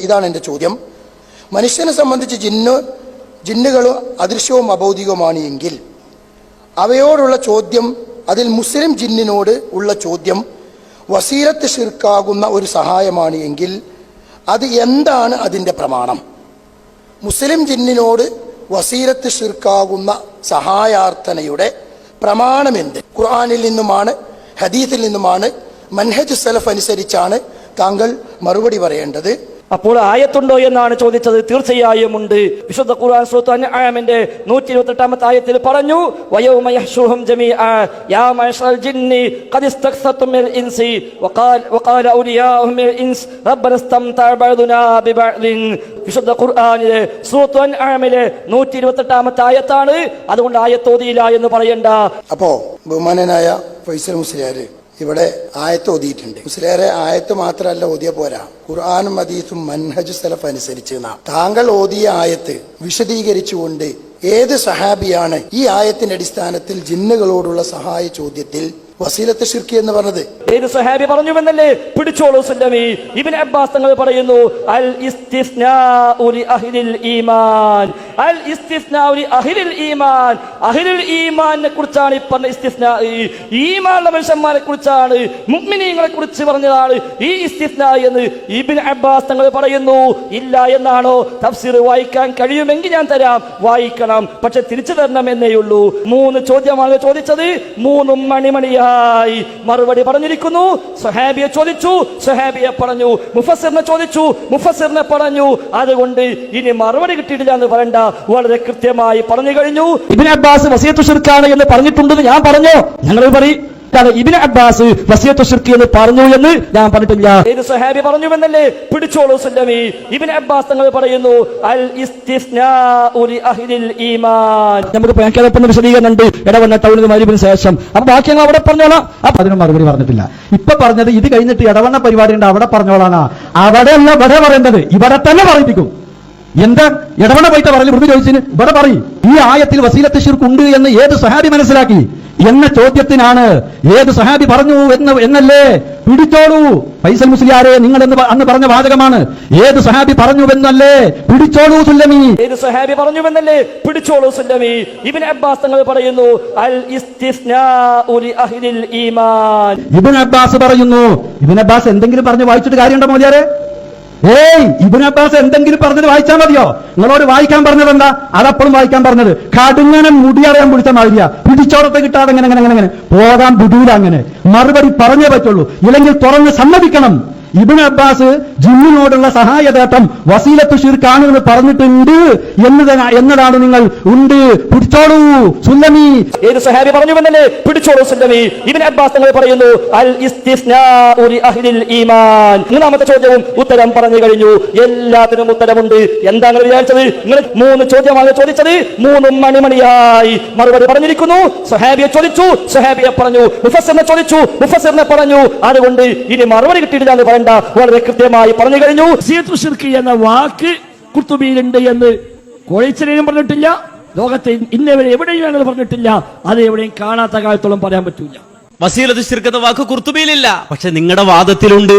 ഇതാണ് എന്റെ ചോദ്യം. മനുഷ്യനെ സംബന്ധിച്ച് ജിന്ന് ജിന്നുകളും അദൃശ്യവും അബൗദികവുമാണ് എങ്കിൽ അവയോടുള്ള ചോദ്യം അതിൽ മുസ്ലിം ജിന്നിനോട് ഉള്ള ചോദ്യം വസീലത്ത് ഷിർക്കാകുന്ന ഒരു സഹായമാണ് എങ്കിൽ അത് എന്താണ് അതിന്റെ പ്രമാണം? മുസ്ലിം ജിന്നിനോട് വസീലത്ത് ഷിർക്കാകുന്ന സഹായാർത്ഥനയുടെ പ്രമാണം എന്ത്? ഖുർആാനിൽ നിന്നുമാണ് ഹദീത്തിൽ നിന്നുമാണ് മൻഹജ് സലഫ് അനുസരിച്ചാണ് താങ്കൾ മറുപടി പറയേണ്ടത്. അപ്പോൾ ആയത്തുണ്ടോ എന്നാണ് ചോദിച്ചത്. തീർച്ചയായും ഉണ്ട്. വിശുദ്ധ ഖുർആൻ സൂറത്ത് അൻആമിന്റെ നൂറ്റി ഇരുപത്തി എട്ടാമത്തെ ആയത്തിൽ പറഞ്ഞു വയൗമ യഹ്ശുറുഹും ജമീഅ യാ മഅശറൽ ജിന്നി ഖദ് ഇസ്തക്സർതും മിൽ ഇൻസി വഖാൽ വഖാല ഔലിയാഹും മിൽ ഇൻസ് റബ്ബന ഇസ്തംതഅ ബഅദുനാ ബിബഅദിൻ. വിശുദ്ധ ഖുർആനിലെ സൂറത്ത് അൻആമിലെ നൂറ്റി ഇരുപത്തി എട്ടാമത്തെ ആയത്താണ്. അതുകൊണ്ട് ആയത്തോതിയില്ല എന്ന് പറയണ്ട. അപ്പോ ബഹുമാനനായ ഫൈസൽ മുസ്ലിയാര് ഇവിടെ ആയത്ത് ഓതിയിട്ടുണ്ട്. മുസ്ലിയാരെ ആയത്ത് മാത്രമല്ല ഓതിയ പോരാ. ഖുർആാനും ഹദീസും മൻഹജ് സലഫ് അനുസരിച്ച് താങ്കൾ ഓതിയ ആയത്ത് വിശദീകരിച്ചുകൊണ്ട് ഏത് സഹാബിയാണ് ഈ ആയത്തിന്റെ അടിസ്ഥാനത്തിൽ ജിന്നുകളോടുള്ള സഹായ ചോദ്യത്തിൽ വസീലത്ത് ഷിർക്കി എന്ന് പറഞ്ഞത്. ഏത് സഹാബി പറഞ്ഞു എന്നല്ലേ പിടിച്ചോളൂ സുല്ലമി ഇബ്നു അബ്ബാസ് തങ്ങൾ പറയുന്നു അൽ ഇസ്തിസ്നാഉ ലി അഹ്ലിൽ ഈമാൻ. അൽ ഇസ്തിസ്നാഉ ലി അഹ്ലിൽ ഈമാൻ. അഹ്ലിൽ ഈമാനെ കുറിച്ചാണ് ഈ പറഞ്ഞ ഇസ്തിസ്നാ ഈമാനുള്ള മനുഷ്യന്മാരെ കുറിച്ചാണ് മുഅ്മിനീങ്ങളെ കുറിച്ച് പറഞ്ഞതാണ് ഈ ഇസ്തിസ്നാ എന്ന് ഇബിൻ അബ്ബാസ് തങ്ങൾ പറയുന്നു. ഇല്ല എന്നാണോ? തഫ്സീർ വായിക്കാൻ കഴിയുമെങ്കിൽ ഞാൻ തരാം. വായിക്കണം. പക്ഷെ തിരിച്ചു തരണം എന്നേ ഉള്ളൂ. മൂന്ന് ചോദ്യമാണ് ചോദിച്ചത്. മൂന്നും മണിമണിയായി മറുപടി പറഞ്ഞിരിക്കുന്നു. സഹാബിയെ ചോദിച്ചു. സഹാബിയെ പറഞ്ഞു മുഫസിറിനെ ചോദിച്ചു. മുഫസിറിനെ പറഞ്ഞു അതുകൊണ്ട് ഇനി മറുപടി കിട്ടിയിട്ടില്ല എന്ന് പറയണ്ട. വളരെ കൃത്യമായി പറഞ്ഞു കഴിഞ്ഞു. ഇബിൻ അബ്ബാസ് വസിയത്തു ഷിർക്കാണ് എന്ന് പറഞ്ഞിട്ടുണ്ടെന്ന് ഞാൻ പറഞ്ഞു? ഞങ്ങൾ പറയും കാരണം ഇബിൻ അബ്ബാസ് വസിയത്ത് ഷിർക്ക് എന്ന് പറഞ്ഞു എന്ന് ഞാൻ പറഞ്ഞിട്ടില്ല. ഏത് സഹാബി പറഞ്ഞു എന്നല്ലേ പിടിച്ചോളൂ സല്ലമി ഇബിൻ അബ്ബാസ് തങ്ങൾ പറയുന്നു അൽ ഇസ്തിസ്നാഉ ലി അഹ്ലിൽ ഈമാൻ. നമുക്ക് പേക്കലപ്പം വിശദീകരണം ഉണ്ട് ഇടവണ്ണ ടൗണിൽ മരുവിന് ശേഷം. അപ്പൊ ബാക്കി ഞങ്ങൾ അവിടെ പറഞ്ഞോളാം. അപ്പൊ അതിന് മറുപടി പറഞ്ഞിട്ടില്ല. ഇപ്പൊ പറഞ്ഞത് ഇത് കഴിഞ്ഞിട്ട് ഇടവണ്ണ പരിപാടി ഉണ്ട് അവിടെ പറഞ്ഞോളാനാ അവിടെ അല്ല ഇവിടെ പറയേണ്ടത്. ഇവിടെ തന്നെ പറയിപ്പിക്കും. എന്താ? ഇടവണ പോയിട്ട് പറഞ്ഞു മൃദു ചോദിച്ചിന് ഇവിടെ പറയും. ഈ ആയത്തിൽ വസീലത്ത് ഷിർക്ക് ഉണ്ട് എന്ന് ഏത് സഹാബി മനസ്സിലാക്കി? എന്ന ചോദ്യത്തിനാണ് ഏത് സഹാബി പറഞ്ഞു എന്ന് എന്നല്ലേ? പിടിച്ചോളൂ. ഫൈസൽ മുസ്ലിയാരെ നിങ്ങൾ എന്ന് അന്ന് പറഞ്ഞ വാചകമാണ്. ഏത് സഹാബി പറഞ്ഞു എന്നല്ലേ? പിടിച്ചോളൂ സുല്ലമി. ഏത് സഹാബി പറഞ്ഞു എന്നല്ലേ? പിടിച്ചോളൂ സുല്ലമി. ഇബിൻ അബ്ബാസ് തങ്ങൾ പറയുന്നു അൽ അഹ്ലിൽ ഈമാൻ. ഇബിൻ അബ്ബാസ് പറയുന്നു ഇബിൻ അബ്ബാസ് എന്തെങ്കിലും പറഞ്ഞു വായിച്ചിട്ട് കാര്യമുണ്ടോ മോദിയാരെ? ഏയ് ഇബിൻ അബ്ബാസ് എന്തെങ്കിലും പറഞ്ഞത് വായിച്ചാൽ മതിയോ? നിങ്ങളോട് വായിക്കാൻ പറഞ്ഞത് എന്താ? അതപ്പോഴും വായിക്കാൻ പറഞ്ഞത്. കടുങ്ങനെ മുടിയറിയാൻ പിടിച്ച മാതിരിയാ. പിടിച്ചോടത്തെ കിട്ടാതെ അങ്ങനെ അങ്ങനെ അങ്ങനെ പോകാൻ വിടൂല അങ്ങനെ. മറുപടി പറഞ്ഞേ പറ്റുള്ളൂ. ഇല്ലെങ്കിൽ തുറന്ന് സമ്മതിക്കണം. ഇബിൻ അബ്ബാസ് ജിന്നിനോടുള്ള സഹായതേട്ടം വസീലത്ത് ഷിർക്കാണ് എന്ന് പറഞ്ഞിട്ടുണ്ട് എന്ന് എന്നതാണ് നിങ്ങൾ ഉണ്ട്. പിടിച്ചോളൂ സുല്ലമി ഏത് സഹാബി പറഞ്ഞു പറഞ്ഞുവെന്നല്ലേ പിടിച്ചോളൂ സുല്ലമി ഇബിൻ അബ്ബാസ് തങ്ങൾ പറയുന്നു അൽ അഹ്ലിൽ ഈമാൻ. മൂന്നാമത്തെ ചോദ്യവും ഉത്തരം പറഞ്ഞു കഴിഞ്ഞു. എല്ലാത്തിനും ഉത്തരമുണ്ട്. എന്താ നിങ്ങൾ വിചാരിച്ചത്? നിങ്ങൾ മൂന്ന് ചോദ്യമാണ് ചോദിച്ചത്. മൂന്നും മണിമണിയായി മറുപടി പറഞ്ഞിരിക്കുന്നു. സഹാബിയെ ചോദിച്ചു സഹാബിയെ പറഞ്ഞു മുഫസറിനെ ചോദിച്ചു മുഫസറിനെ പറഞ്ഞു. അതുകൊണ്ട് ഇനി മറുപടി കിട്ടിയിട്ടില്ല എന്ന് പറയണ്ട വളരെ കൃത്യമായി പറഞ്ഞു കഴിഞ്ഞു. എന്ന വാക്ക് കുർത്തുബിയിലുണ്ട് എന്ന് കോഴിച്ചനും പറഞ്ഞിട്ടില്ല. ലോകത്തെ ഇന്നവരെ എവിടെയും അങ്ങനെ പറഞ്ഞിട്ടില്ല. അത് എവിടെയും കാണാത്ത കാലത്തോളം പറയാൻ പറ്റൂല. വസീലത്ത് ശിർക്ക് എന്ന വാക്ക് കുർത്തുബിയിലില്ല പക്ഷെ നിങ്ങളുടെ വാദത്തിലുണ്ട്.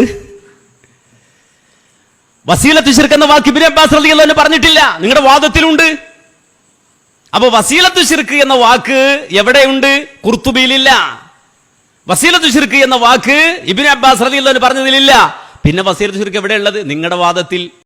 വസീലത്ത് ശിർക്ക് എന്ന വാക്ക് ഇബിൻ അബ്ബാസ് റളിയല്ലാഹു അൻഹു പറഞ്ഞിട്ടില്ല. നിങ്ങളുടെ വാദത്തിലുണ്ട്. അപ്പൊ വസീലത്ത് ശിർക്ക് എന്ന വാക്ക് എവിടെയുണ്ട്? കുർത്തുബിയിലില്ല വസീലത്ത് ശിർക്ക് എന്ന വാക്ക് ഇബിൻ അബ്ബാസ് അൻഹു പറഞ്ഞതിലില്ല. പിന്നെ വസീലത്ത് ശിർക്ക് എവിടെയുള്ളത്? നിങ്ങളുടെ വാദത്തിൽ